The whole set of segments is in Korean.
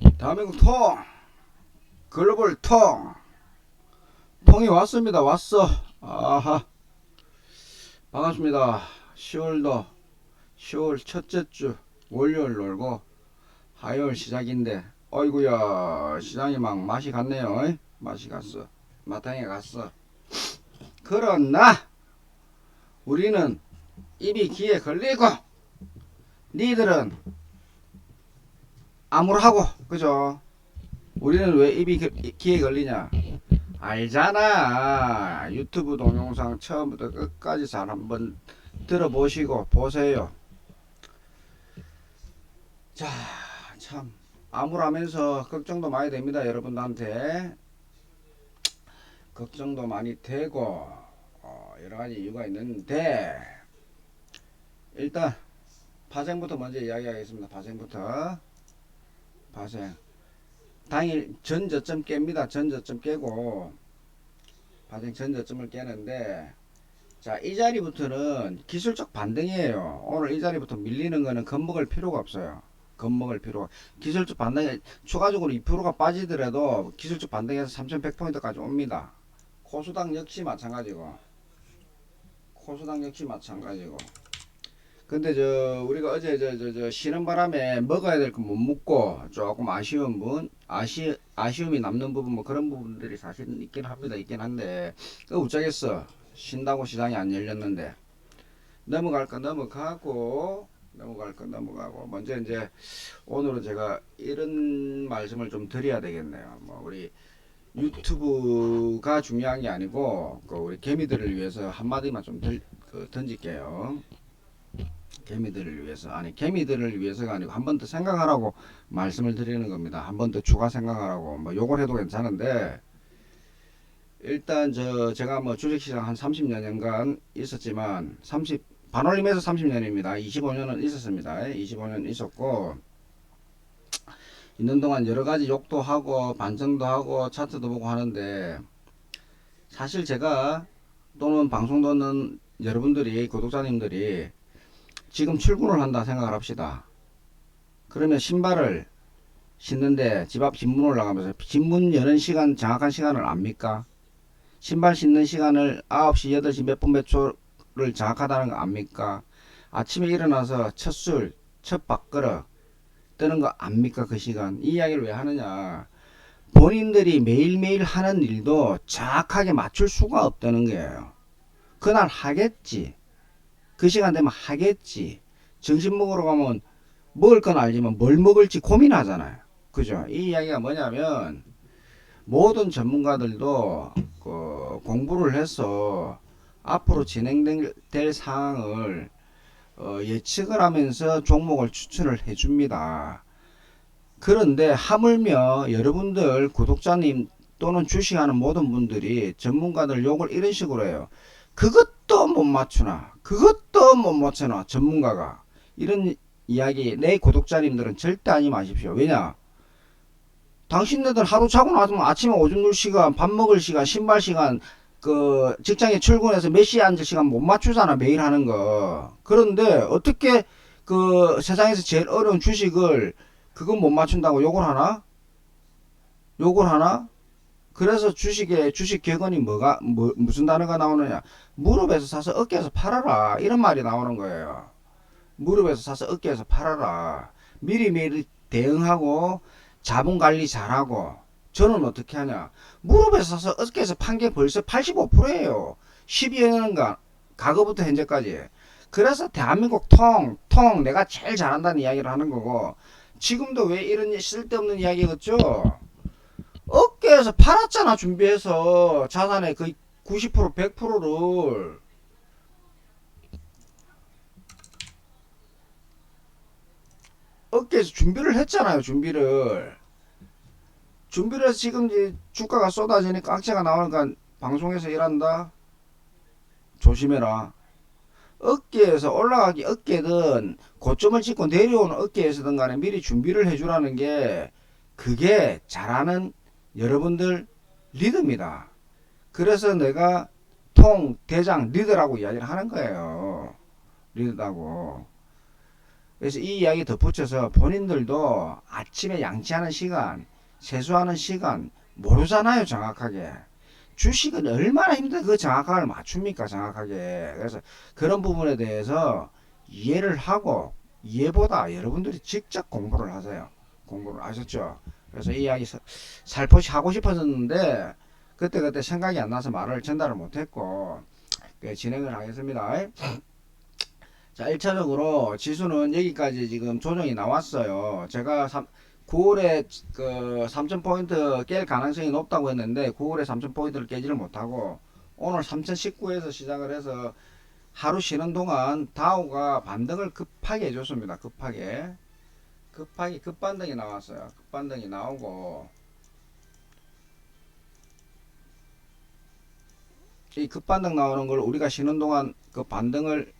대한민국 통 글로벌 통. 통이 왔습니다. 왔어. 아하. 반갑습니다. 10월도 10월 첫째 주 월요일 놀고 화요일 시작인데 어이구야 시장이 막 맛이 갔네요. 어이? 맛이 갔어. 마탕에 갔어. 그러나 우리는 입이 귀에 걸리고 니들은 아무하고 그죠? 우리는 왜 입이 겨- 귀에 걸리냐? 알잖아. 유튜브 동영상 처음부터 끝까지 잘 한번 들어보시고 보세요. 자, 참 암울하면서 걱정도 많이 됩니다, 여러분들한테. 걱정도 많이 되고 어, 여러 가지 이유가 있는데 일단 파생부터 먼저 이야기하겠습니다. 파생부터. 파생. 당일 전저점 깹니다. 전저점 깨고 파생 전저점을 깨는데 자, 이 자리부터는 기술적 반등이에요. 오늘 이 자리부터 밀리는 거는 겁먹을 필요가 없어요. 겁먹을 필요가. 기술적 반등에 추가적으로 2%가 빠지더라도 기술적 반등에서 3100포인트까지 옵니다. 코수당 역시 마찬가지고. 코수당 역시 마찬가지고. 근데 저 우리가 어제 저저 저 쉬는 바람에 먹어야 될 거 못 먹고 조금 아쉬운 부분 아쉬 아쉬움이 남는 부분 뭐 그런 부분들이 사실 있긴 합니다. 있긴 한데 그 우짜겠어. 쉰다고 시장이 안 열렸는데. 넘어갈 거 넘어가고 넘어갈 거 넘어가고. 먼저 이제 오늘은 제가 이런 말씀을 좀 드려야 되겠네요. 뭐 우리 유튜브가 중요한 게 아니고 그 우리 개미들을 위해서 한마디만 좀 들, 그 던질게요. 개미들을 위해서 아니 개미들을 위해서가 아니고 한 번 더 생각하라고 말씀을 드리는 겁니다. 한 번 더 추가 생각하라고 뭐 요걸 해도 괜찮은데 일단 저 제가 뭐 주식시장 한 30년간 있었지만 30 반올림에서 30년입니다. 25년은 있었습니다. 25년 있었고 있는 동안 여러 가지 욕도 하고 반성도 하고 차트도 보고 하는데 사실 제가 또는 방송 듣는 여러분들이 구독자님들이 지금 출근을 한다 생각을 합시다. 그러면 신발을 신는데 집 앞 집문 올라가면서 집문 여는 시간 정확한 시간을 압니까? 신발 신는 시간을 9시 8시 몇 분 몇 초를 정확하다는 거 압니까? 아침에 일어나서 첫 술, 첫 밥그릇 뜨는 거 압니까 그 시간? 이 이야기를 왜 하느냐? 본인들이 매일매일 하는 일도 정확하게 맞출 수가 없다는 거예요. 그날 하겠지. 그 시간 되면 하겠지. 점심 먹으러 가면 먹을 건 알지만 뭘 먹을지 고민하잖아요. 그죠? 이 이야기가 뭐냐면 모든 전문가들도 그 공부를 해서 앞으로 진행될 될 사항을 어, 예측을 하면서 종목을 추천을 해줍니다. 그런데 하물며 여러분들 구독자님 또는 주식하는 모든 분들이 전문가들 욕을 이런 식으로 해요. 그것 도 못 맞추나 그것도 못 맞추나 전문가가. 이런 이야기 내 구독자님들은 절대 하지 마십시오. 왜냐? 당신네들 하루 자고 나서 아침에 오줌 눌 시간 밥 먹을 시간 신발 시간 그 직장에 출근해서 몇 시에 앉을 시간 못 맞추잖아 매일 하는 거. 그런데 어떻게 그 세상에서 제일 어려운 주식을 그건 못 맞춘다고 욕을 하나? 욕을 하나 그래서 주식에 주식 격언이 뭐가 뭐, 무슨 단어가 나오느냐. 무릎에서 사서 어깨에서 팔아라. 이런 말이 나오는 거예요. 무릎에서 사서 어깨에서 팔아라. 미리미리 대응하고 자본 관리 잘하고 저는 어떻게 하냐. 무릎에서 사서 어깨에서 판 게 벌써 85%예요. 12여 년간 과거부터 현재까지. 그래서 대한민국 통, 통 내가 제일 잘한다는 이야기를 하는 거고 지금도 왜 이런 쓸데없는 이야기겠죠 어깨에서 팔았잖아 준비해서. 자산의 거의 90% 100%를. 어깨에서 준비를 했잖아요 준비를. 준비를 해서 지금 이제 주가가 쏟아지니까 악재가 나오니까 방송에서 일한다? 조심해라. 어깨에서 올라가기 어깨든 고점을 찍고 내려오는 어깨에서든 간에 미리 준비를 해주라는 게 그게 잘하는 여러분들 리드입니다. 그래서 내가 통, 대장, 리더라고 이야기를 하는 거예요. 리더라고. 그래서 이 이야기 덧붙여서 본인들도 아침에 양치하는 시간, 세수하는 시간 모르잖아요, 정확하게. 주식은 얼마나 힘들어 그 정확하게 맞춥니까, 정확하게. 그래서 그런 부분에 대해서 이해를 하고 이해보다 여러분들이 직접 공부를 하세요. 공부를 아셨죠? 그래서 이 이야기 사- 살포시 하고 싶었는데 그때 그때 생각이 안 나서 말을 전달을 못했고 그 진행을 하겠습니다. 자, 1차적으로 지수는 여기까지 지금 조정이 나왔어요. 제가 3, 9월에 그 3,000포인트 깰 가능성이 높다고 했는데 9월에 3,000포인트를 깨지를 못하고 오늘 3,019에서 시작을 해서 하루 쉬는 동안 다우가 반등을 급하게 해줬습니다. 급하게. 급하게 급반등이 나왔어요. 급반등이 나오고 이 급반등 나오는 걸 우리가 쉬는 동안 그 반등을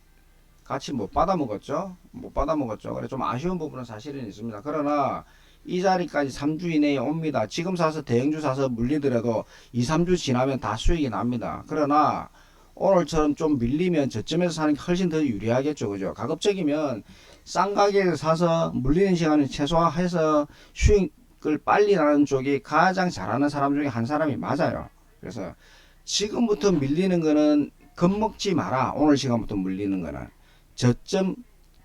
같이 못 받아 먹었죠. 못 받아 먹었죠. 그래 좀 아쉬운 부분은 사실은 있습니다. 그러나 이 자리까지 3주 이내에 옵니다. 지금 사서 대형주 사서 물리더라도 2, 3주 지나면 다 수익이 납니다. 그러나 오늘처럼 좀 밀리면 저점에서 사는 게 훨씬 더 유리하겠죠. 그죠? 가급적이면 싼 가격에 사서 물리는 시간을 최소화해서 수익을 빨리 나는 쪽이 가장 잘하는 사람 중에 한 사람이 맞아요. 그래서 지금부터 밀리는 거는 겁먹지 마라. 오늘 시간부터 물리는 거는. 저점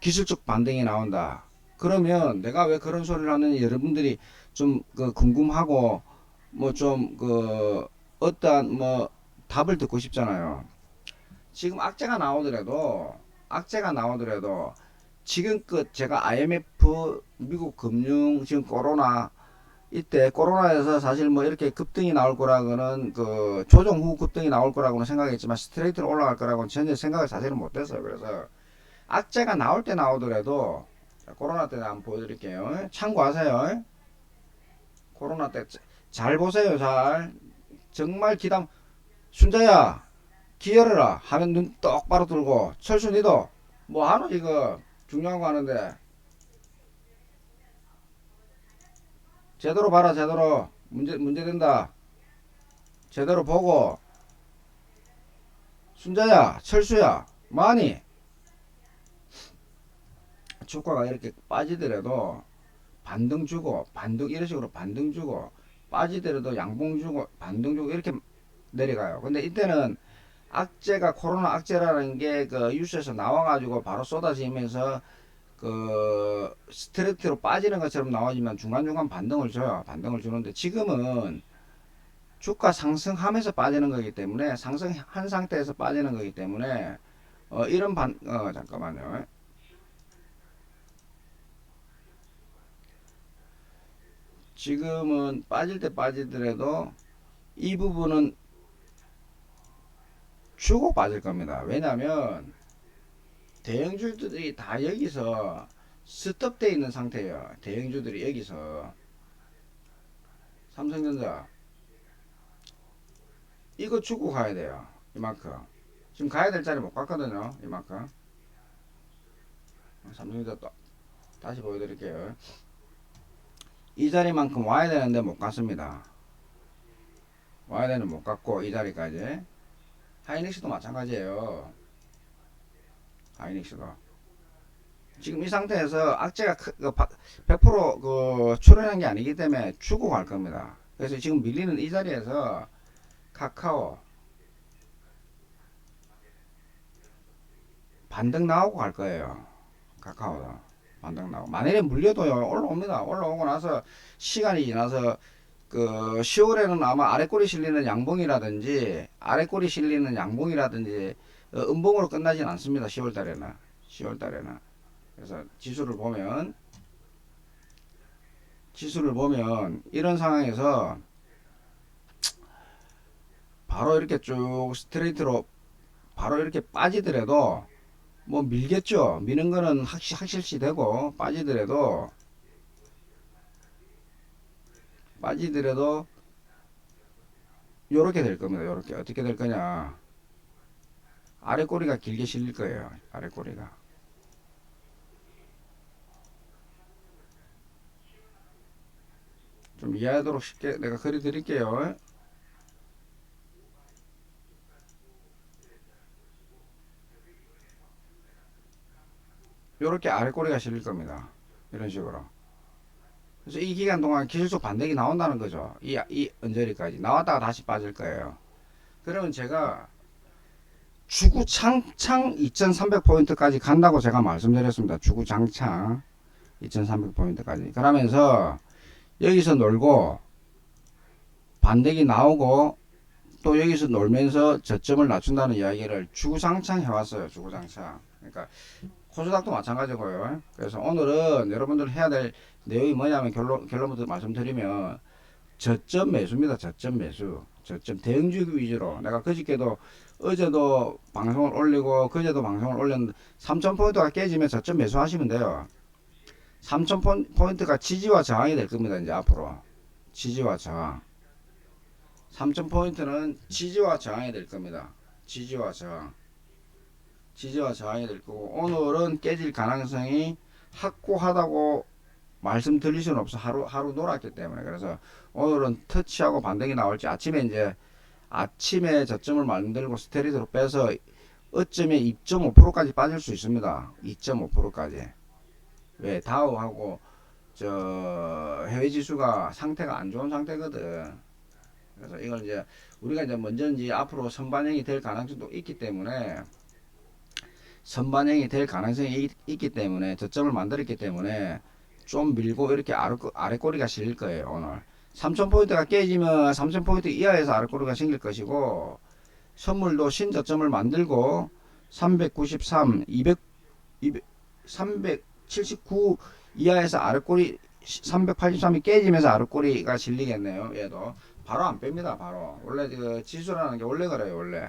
기술적 반등이 나온다. 그러면 내가 왜 그런 소리를 하느니 여러분들이 좀 그 궁금하고 뭐 좀 그 어떠한 뭐 답을 듣고 싶잖아요. 지금 악재가 나오더라도 악재가 나오더라도 지금껏 제가 IMF 미국 금융 지금 코로나 이때 코로나에서 사실 뭐 이렇게 급등이 나올 거라고는 그 조정 후 급등이 나올 거라고는 생각했지만 스트레이트로 올라갈 거라고는 전혀 생각을 사실은 못했어요. 그래서 악재가 나올 때 나오더라도 자, 코로나 때 한번 보여드릴게요. 참고하세요. 코로나 때 잘 보세요. 잘 정말 기담 순자야 기열해라 하면 눈 똑바로 들고 철수 니도. 뭐 하노 이거? 중요한 거 하는데. 제대로 봐라 제대로. 문제 문제 된다. 제대로 보고. 순자야 철수야 많이. 주가가 이렇게 빠지더라도 반등 주고 반등 이런 식으로 반등 주고 빠지더라도 양봉 주고 반등 주고 이렇게 내려가요. 근데 이때는 악재가 코로나 악재라는 게 그 뉴스에서 나와가지고 바로 쏟아지면서 그 스트레이트로 빠지는 것처럼 나오지만 중간중간 반등을 줘요. 반등을 주는데 지금은 주가 상승하면서 빠지는 거기 때문에 상승한 상태에서 빠지는 거기 때문에 어 이런 반 어 잠깐만요. 지금은 빠질 때 빠지더라도 이 부분은 주고 빠질 겁니다. 왜냐하면 대형주들이 다 여기서 스톱돼 있는 상태예요. 대형주들이 여기서 삼성전자 이거 주고 가야 돼요. 이만큼 지금 가야 될 자리 못 갔거든요. 이만큼 삼성전자 또 다시 보여드릴게요. 이 자리만큼 와야 되는데 못 갔습니다. 와야 되는 못 갔고 이 자리까지 하이닉스도 마찬가지예요. 하이닉스도 지금 이 상태에서 악재가 크- 그 바- 100%그 출현한 게 아니기 때문에 주고 갈 겁니다. 그래서 지금 밀리는 이 자리에서 카카오 반등 나오고 갈 거예요. 카카오도 반등 나오고 만일에 물려도요 올라옵니다. 올라오고 나서 시간이 지나서 그 10월에는 아마 아래 꼬리 실리는 양봉이라든지 아래 꼬리 실리는 양봉이라든지 어, 음봉으로 끝나진 않습니다. 10월 달에는 10월 달에는 그래서 지수를 보면 지수를 보면 이런 상황에서 바로 이렇게 쭉 스트레이트로 바로 이렇게 빠지더라도 뭐 밀겠죠. 미는 거는 확실 확실시 되고 빠지더라도 빠지더라도 요렇게 될 겁니다. 요렇게 어떻게 될 거냐? 아래 꼬리가 길게 실릴 거예요. 아래 꼬리가. 좀 이해하도록 쉽게 내가 그려 드릴게요. 요렇게 아래 꼬리가 실릴 겁니다. 이런 식으로. 그래서 이 기간 동안 기술적 반등이 나온다는 거죠. 이, 이 언저리까지. 나왔다가 다시 빠질 거예요. 그러면 제가 주구창창 2300포인트까지 간다고 제가 말씀드렸습니다. 주구장창 2300포인트까지. 그러면서 여기서 놀고 반대기 나오고 또 여기서 놀면서 저점을 낮춘다는 이야기를 주구장창 해왔어요. 주구장창. 그러니까 코스닥도 마찬가지고요. 그래서 오늘은 여러분들 해야 될 내용이 뭐냐면 결론, 결론부터 말씀드리면 저점 매수입니다. 저점 매수. 저점 대응주기 위주로. 내가 그저께도 어제도 방송을 올리고 그제도 방송을 올렸는데 3,000포인트가 깨지면 저점 매수하시면 돼요. 3,000포인트가 지지와 저항이 될 겁니다. 이제 앞으로. 지지와 저항. 3,000포인트는 지지와 저항이 될 겁니다. 지지와 저항. 지지와 저항이 될 거고 오늘은 깨질 가능성이 확고하다고 말씀 드릴 수는 없어 하루 하루 놀았기 때문에 그래서 오늘은 터치하고 반등이 나올지 아침에 이제 아침에 저점을 만들고 스테리드로 빼서 어쩌면 2.5%까지 빠질 수 있습니다. 2.5%까지 왜 다우하고 저 해외 지수가 상태가 안 좋은 상태거든. 그래서 이걸 이제 우리가 이제 먼저 이제 앞으로 선반영이 될 가능성도 있기 때문에 선반영이 될 가능성이 있, 있기 때문에 저점을 만들었기 때문에 좀 밀고 이렇게 아래, 꼬리가 실릴 거예요 오늘. 3000포인트가 깨지면 3000포인트 이하에서 아래 꼬리가 생길 것이고 선물도 신저점을 만들고 393 200, 200 379 이하에서 아래 꼬리 383이 깨지면서 아래 꼬리가 실리겠네요 얘도. 바로 안 뺍니다 바로. 원래 그 지수라는 게 원래 그래요 원래.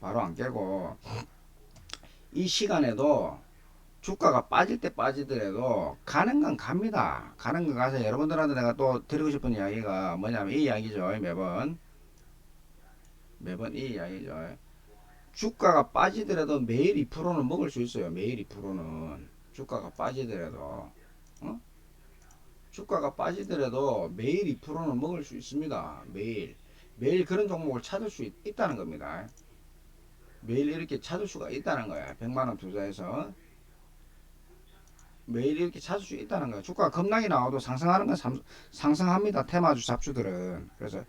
바로 안 깨고. 이 시간에도 주가가 빠질 때 빠지더라도 가는 건 갑니다. 가는 건 가서 여러분들한테 내가 또 드리고 싶은 이야기가 뭐냐면 이 이야기죠. 매번 매번 이 이야기죠. 주가가 빠지더라도 매일 2%는 먹을 수 있어요. 매일 2%는 주가가 빠지더라도 어? 주가가 빠지더라도 매일 2%는 먹을 수 있습니다. 매일 매일 그런 종목을 찾을 수 있, 있다는 겁니다. 매일 이렇게 찾을 수가 있다는 거야. 100만원 투자해서. 매일 이렇게 찾을 수 있다는 거야. 주가가 급락이 나와도 상승하는 건 상, 상승합니다. 테마주 잡주들은. 그래서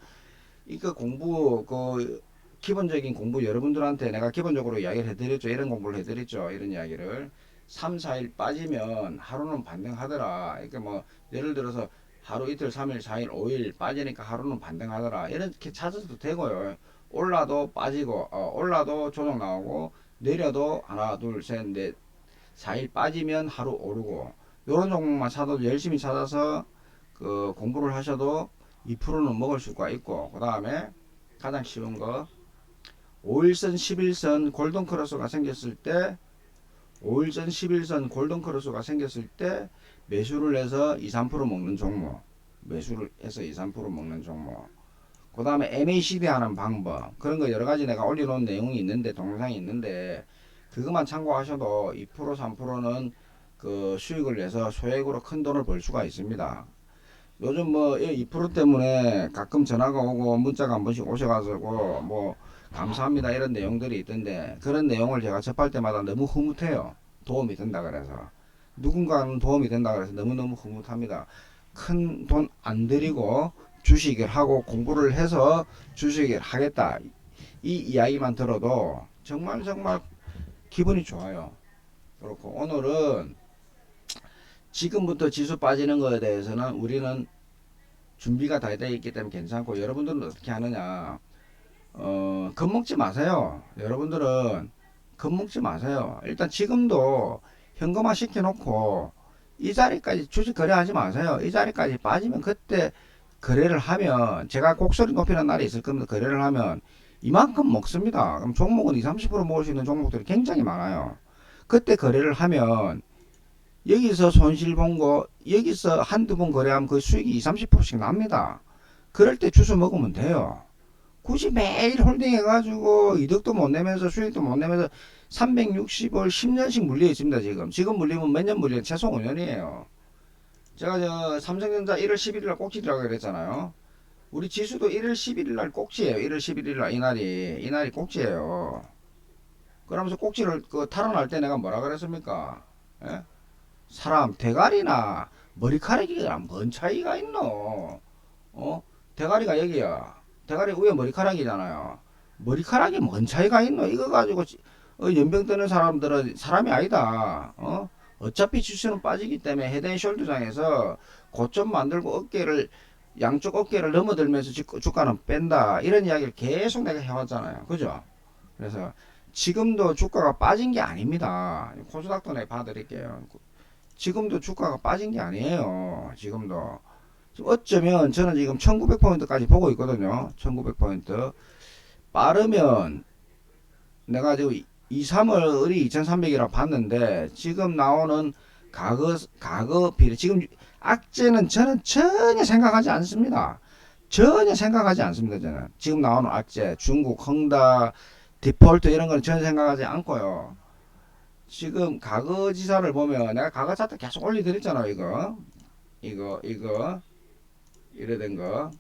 이거 공부, 그, 기본적인 공부 여러분들한테 내가 기본적으로 이야기를 해드렸죠. 이런 공부를 해드렸죠. 이런 이야기를. 3, 4일 빠지면 하루는 반등하더라. 그러니까 뭐, 예를 들어서 하루 이틀, 3일, 4일, 5일 빠지니까 하루는 반등하더라. 이렇게 찾아도 되고요. 올라도 빠지고 어, 올라도 조정 나오고 내려도 하나 둘 셋 넷 4일 빠지면 하루 오르고 요런 종목만 찾아도 열심히 찾아서 그 공부를 하셔도 2%는 먹을 수가 있고 그 다음에 가장 쉬운 거 5일선 11선 골든 크로스가 생겼을 때 5일선 11선 골든 크로스가 생겼을 때 매수를 해서 2, 3% 먹는 종목 매수를 해서 2, 3% 먹는 종목 그 다음에 MACD 하는 방법 그런 거 여러 가지 내가 올려놓은 내용이 있는데 동영상이 있는데 그것만 참고하셔도 2% 3%는 그 수익을 내서 소액으로 큰 돈을 벌 수가 있습니다. 요즘 뭐 2% 때문에 가끔 전화가 오고 문자가 한 번씩 오셔가지고 뭐 감사합니다 이런 내용들이 있던데 그런 내용을 제가 접할 때마다 너무 흐뭇해요. 도움이 된다 그래서 누군가는 도움이 된다 그래서 너무너무 흐뭇합니다. 큰 돈 안 들이고 주식을 하고 공부를 해서 주식을 하겠다. 이 이야기만 들어도 정말 정말 기분이 좋아요. 그렇고 오늘은 지금부터 지수 빠지는 것에 대해서는 우리는 준비가 다 되어 있기 때문에 괜찮고 여러분들은 어떻게 하느냐 어 겁먹지 마세요 여러분들은 겁먹지 마세요 일단 지금도 현금화 시켜놓고 이 자리까지 주식 거래하지 마세요 이 자리까지 빠지면 그때 거래를 하면 제가 곡소리 높이는 날이 있을 겁니다. 거래를 하면 이만큼 먹습니다. 그럼 종목은 20, 30% 먹을 수 있는 종목들이 굉장히 많아요. 그때 거래를 하면 여기서 손실 본 거 여기서 한두 번 거래하면 그 수익이 20, 30%씩 납니다. 그럴 때 주스 먹으면 돼요. 굳이 매일 홀딩 해가지고 이득도 못 내면서 수익도 못 내면서 360을 10년씩 물려 있습니다. 지금. 지금 물리면 몇 년 물리면 최소 5년이에요. 제가 저 삼성전자 1월 11일 날 꼭지라고 그랬잖아요. 우리 지수도 1월 11일 날 꼭지예요. 1월 11일 날 이날이 이날이 꼭지예요. 그러면서 꼭지를 그 탈환할 때 내가 뭐라 그랬습니까? 예? 사람 대가리나 머리카락이랑 뭔 차이가 있노? 어? 대가리가 여기야. 대가리 위에 머리카락이잖아요. 머리카락이 뭔 차이가 있노? 이거 가지고 지- 어, 연병 뜨는 사람들은 사람이 아니다. 어? 어차피 지수는 빠지기 때문에 헤드 앤 숄더장에서 고점 만들고 어깨를 양쪽 어깨를 넘어들면서 주- 주가는 뺀다. 이런 이야기를 계속 내가 해왔잖아요. 그죠? 그래서 지금도 주가가 빠진 게 아닙니다. 코스닥도 내가 봐드릴게요. 지금도 주가가 빠진 게 아니에요. 지금도. 지금 어쩌면 저는 지금 1900포인트까지 보고 있거든요. 1900포인트. 빠르면 내가 지금 2, 3월이 2300이라 봤는데 지금 나오는 과거, 과거 비례. 지금 악재는 저는 전혀 생각하지 않습니다. 전혀 생각하지 않습니다. 저는. 지금 나오는 악재, 중국, 헝다, 디폴트 이런 거는 전혀 생각하지 않고요. 지금 과거 지사를 보면 내가 과거 차트 계속 올려드렸잖아요. 이거, 이거, 이거, 이래 된 거.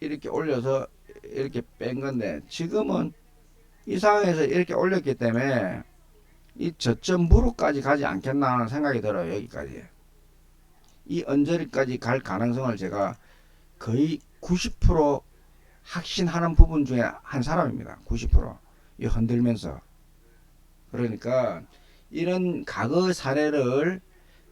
이렇게 올려서 이렇게 뺀 건데 지금은 이 상황에서 이렇게 올렸기 때문에 이 저점 무릎까지 가지 않겠나 하는 생각이 들어요. 여기까지. 이 언저리까지 갈 가능성을 제가 거의 90% 확신하는 부분 중에 한 사람입니다. 90%. 이 흔들면서. 그러니까 이런 과거 사례를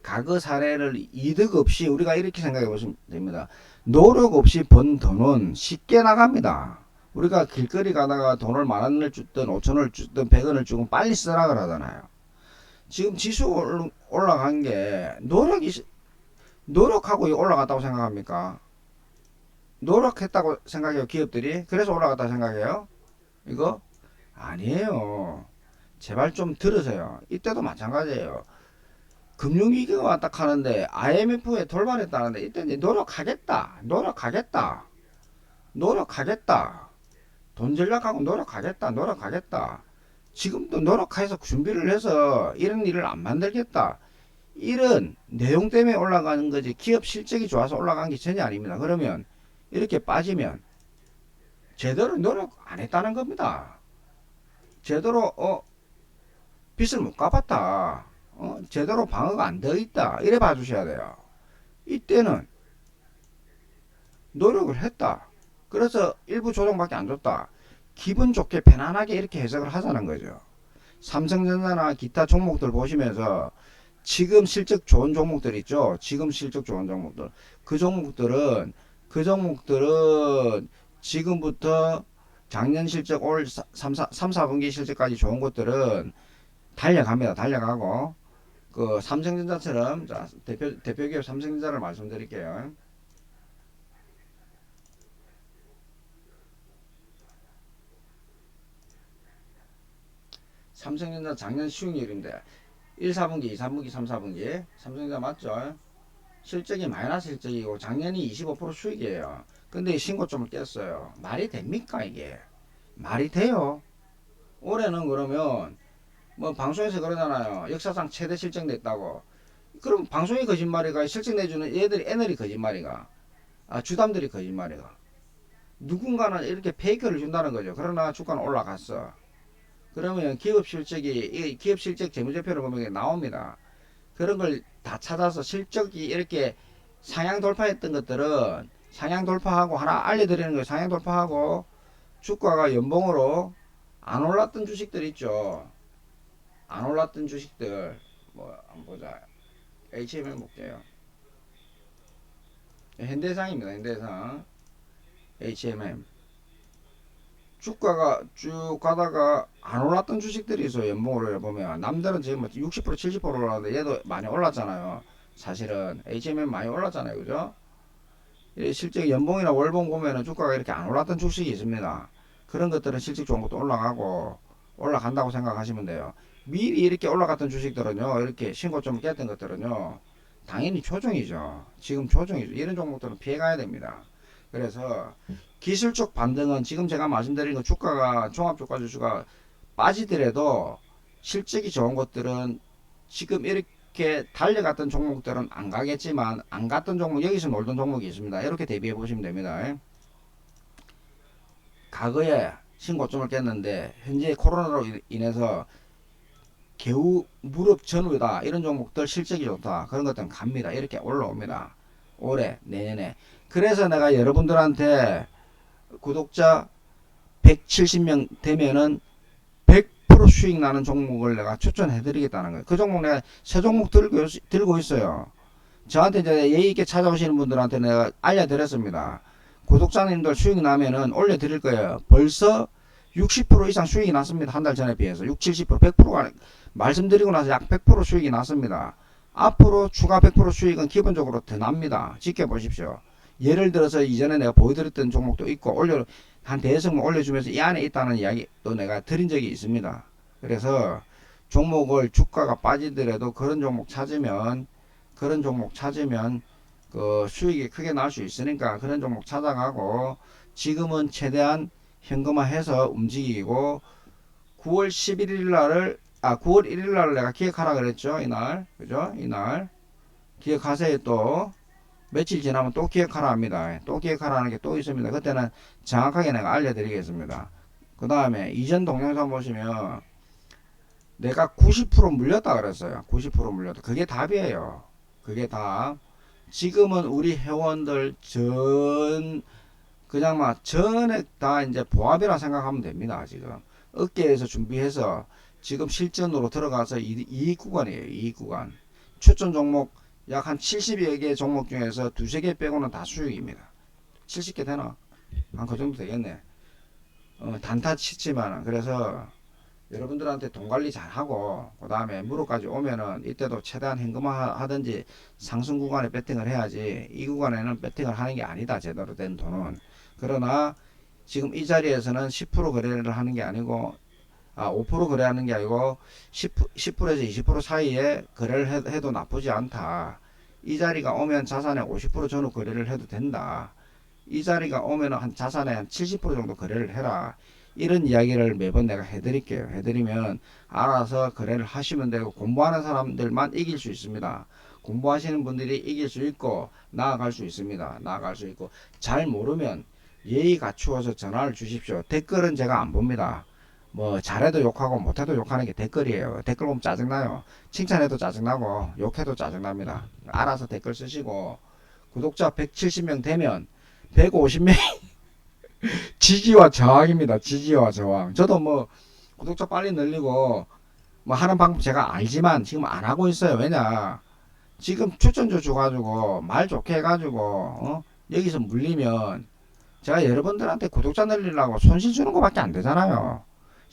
과거 사례를 이득 없이 우리가 이렇게 생각해 보시면 됩니다. 노력 없이 번 돈은 쉽게 나갑니다. 우리가 길거리 가다가 돈을 만 원을 줬든 오천 원을 줬든 백 원을 주고 빨리 쓰라 그러잖아요. 지금 지수 올- 올라간 게 노력이 시- 노력하고 올라갔다고 생각합니까? 노력했다고 생각해요 기업들이? 그래서 올라갔다 생각해요? 이거? 아니에요. 제발 좀 들으세요. 이때도 마찬가지예요. 금융위기가 왔다 하는데 IMF에 돌발했다는데 이때 이제 노력하겠다. 노력하겠다. 노력하겠다 돈 전략하고 노력하겠다 노력하겠다 지금도 노력해서 준비를 해서 이런 일을 안 만들겠다 이런 내용 때문에 올라가는 거지 기업 실적이 좋아서 올라간 게 전혀 아닙니다 그러면 이렇게 빠지면 제대로 노력 안 했다는 겁니다. 제대로 어 빚을 못 갚았다. 어 제대로 방어가 안 되어 있다. 이래 봐주셔야 돼요. 이때는 노력을 했다. 그래서 일부 조정밖에 안 줬다. 기분 좋게 편안하게 이렇게 해석을 하자는 거죠. 삼성전자나 기타 종목들 보시면서 지금 실적 좋은 종목들 있죠. 지금 실적 좋은 종목들. 그 종목들은 그 종목들은 지금부터 작년 실적 올 3, 4, 3, 4분기 실적까지 좋은 것들은 달려갑니다. 달려가고 그 삼성전자처럼 자, 대표 대표 기업 삼성전자를 말씀드릴게요. 삼성전자 작년 수익률인데 1, 4분기, 2, 3분기, 3, 4분기 삼성전자 맞죠? 실적이 마이너스 실적이고 작년이 25% 수익이에요. 근데 이 신고점을 깼어요. 말이 됩니까 이게? 말이 돼요? 올해는 그러면 뭐 방송에서 그러잖아요. 역사상 최대 실적 냈다고. 그럼 방송이 거짓말이가 실적 내주는 얘들이 애널이 거짓말이가. 아 주담들이 거짓말이가. 누군가는 이렇게 페이크를 준다는 거죠. 그러나 주가는 올라갔어. 그러면 기업 실적이 이 기업 실적 재무제표를 보면 나옵니다. 그런 걸 다 찾아서 실적이 이렇게 상향 돌파했던 것들은 상향 돌파하고 하나 알려드리는 거예요. 상향 돌파하고 주가가 연봉으로 안 올랐던 주식들 있죠. 안 올랐던 주식들 뭐 한번 보자. HMM 볼게요. 현대상입니다. 현대상 HMM 주가가 쭉 가다가 안 올랐던 주식들이 있어요. 연봉으로 보면 남들은 지금 60% 70% 올랐는데 얘도 많이 올랐잖아요. 사실은 HMM 많이 올랐잖아요. 그죠? 이 실제 연봉이나 월봉 보면은 주가가 이렇게 안 올랐던 주식이 있습니다. 그런 것들은 좋은 것도 올라가고 올라간다고 생각하시면 돼요. 미리 이렇게 올라갔던 주식들은요. 이렇게 신고점을 깼던 것들은요. 당연히 조정이죠. 지금 조정이죠. 이런 종목들은 피해가야 됩니다. 그래서 기술적 반등은 지금 제가 말씀드린 거 주가가 종합주가 지수가 빠지더라도 실적이 좋은 것들은 지금 이렇게 달려갔던 종목들은 안 가겠지만 안 갔던 종목 여기서 놀던 종목이 있습니다. 이렇게 대비해 보시면 됩니다. 과거에 신고점을 깼는데 현재 코로나로 인- 인해서 개우 무릎 전후다 이런 종목들 실적이 좋다 그런 것들은 갑니다 이렇게 올라옵니다 올해 내년에 그래서 내가 여러분들한테 구독자 170명 되면은 100% 수익 나는 종목을 내가 추천해 드리겠다는 거예요 그 종목 내가 새 종목 들고, 들고 있어요 저한테 이제 예의 있게 찾아오시는 분들한테 내가 알려드렸습니다 구독자님들 수익 나면은 올려드릴 거예요 벌써 60% 이상 수익이 났습니다. 한 달 전에 비해서 6, 70%, 100%가 말씀드리고 나서 약 100% 수익이 났습니다. 앞으로 추가 100% 수익은 기본적으로 더 납니다. 지켜보십시오. 예를 들어서 이전에 내가 보여드렸던 종목도 있고 올려 한 대여섯 올려주면서 이 안에 있다는 이야기도 내가 드린 적이 있습니다. 그래서 종목을 주가가 빠지더라도 그런 종목 찾으면 그런 종목 찾으면 그 수익이 크게 날 수 있으니까 그런 종목 찾아가고 지금은 최대한 현금화해서 움직이고 9월 11일 날을 아 9월 1일 날을 내가 기획하라 그랬죠 이날. 그죠? 이날. 기획하세요 또 며칠 지나면 또 기획하라 합니다 또 기획하라는 게 또 있습니다 그때는 정확하게 내가 알려드리겠습니다 그 다음에 이전 동영상 보시면 내가 90% 물렸다 그랬어요 90% 물렸다 그게 답이에요 그게 답 지금은 우리 회원들 전 그냥 막 전액 다 이제 보합이라 생각하면 됩니다. 지금 어깨에서 준비해서 지금 실전으로 들어가서 이- 이익 구간이에요. 이익 구간. 추천 종목 약 한 70여 개 종목 중에서 두세 개 빼고는 다 수익입니다. 70개 되나? 한 그 정도 되겠네. 어, 단타 치지만 그래서 여러분들한테 돈 관리 잘 하고 그 다음에 무릎까지 오면은 이때도 최대한 현금화 하든지 상승 구간에 배팅을 해야지 이 구간에는 배팅을 하는 게 아니다 제대로 된 돈은 그러나 지금 이 자리에서는 10% 거래를 하는 게 아니고 아, 5% 거래하는 게 아니고 10, 10%에서 20% 사이에 거래를 해, 해도 나쁘지 않다. 이 자리가 오면 자산의 50% 전후 거래를 해도 된다. 이 자리가 오면 한 자산의 한 70% 정도 거래를 해라. 이런 이야기를 매번 내가 해드릴게요. 해드리면 알아서 거래를 하시면 되고 공부하는 사람들만 이길 수 있습니다. 공부하시는 분들이 이길 수 있고 나아갈 수 있습니다. 나아갈 수 있고 잘 모르면 예의 갖추어서 전화를 주십시오. 댓글은 제가 안 봅니다. 뭐 잘해도 욕하고 못해도 욕하는 게 댓글이에요. 댓글 보면 짜증나요. 칭찬해도 짜증나고 욕해도 짜증납니다. 알아서 댓글 쓰시고 구독자 170명 되면 150명 지지와 저항입니다. 지지와 저항. 저도 뭐 구독자 빨리 늘리고 뭐 하는 방법 제가 알지만 지금 안 하고 있어요. 왜냐? 지금 추천주 줘가지고 말 좋게 해가지고 어? 여기서 물리면 제가 여러분들한테 구독자 늘리려고 손실 주는 것밖에 안 되잖아요.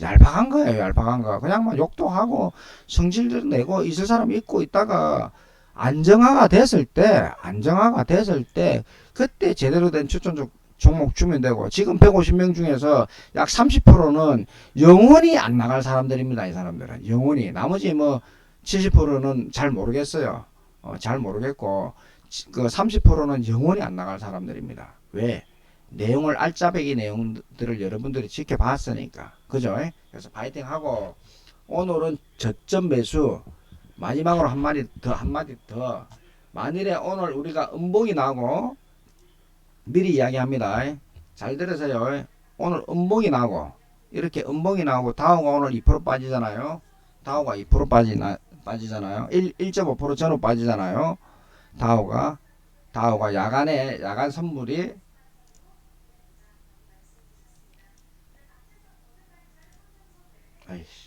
얄팍한 거예요, 얄팍한 거. 그냥 막 욕도 하고 성질도 내고 있을 사람 있고 있다가 안정화가 됐을 때, 안정화가 됐을 때 그때 제대로 된 추천주 종목 주면 되고 지금 150명 중에서 약 30%는 영원히 안 나갈 사람들입니다. 이 사람들은 영원히 나머지 뭐 70%는 잘 모르겠어요. 어, 잘 모르겠고 지- 그 30%는 영원히 안 나갈 사람들입니다. 왜? 내용을 알짜배기 내용들을 여러분들이 지켜봤으니까 그죠? 그래서 파이팅하고 오늘은 저점 매수 마지막으로 한 마디 더 한 마디 더 만일에 오늘 우리가 음봉이 나고 미리 이야기합니다. 잘 들으세요. 오늘 음봉이 나고 이렇게 음봉이 나오고 다우가 오늘 2% 빠지잖아요. 다우가 2% 빠지나 빠지잖아요. 1, 1.5% 전후 빠지잖아요. 다우가 다우가 야간에 야간 선물이 아이씨.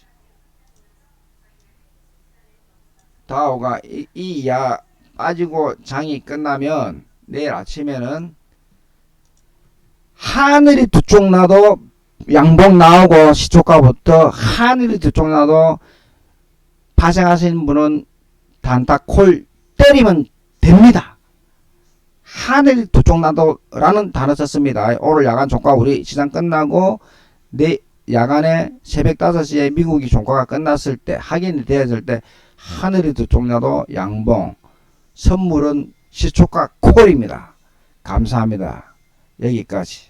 다우가 이, 이야 빠지고 장이 끝나면 내일 아침에는 하늘이 두 쪽 나도 양봉 나오고 시초가부터 하늘이 두 쪽 나도 파생하시는 분은 단타 콜 때리면 됩니다. 하늘이 두쪽 나도라는 단어 썼습니다. 오늘 야간 종가 우리 시장 끝나고 내 야간에 새벽 5시에 미국이 종가가 끝났을 때 확인이 되었을 때 하늘이 두 종자도 양봉 선물은 시초가 콜입니다. 감사합니다. 여기까지.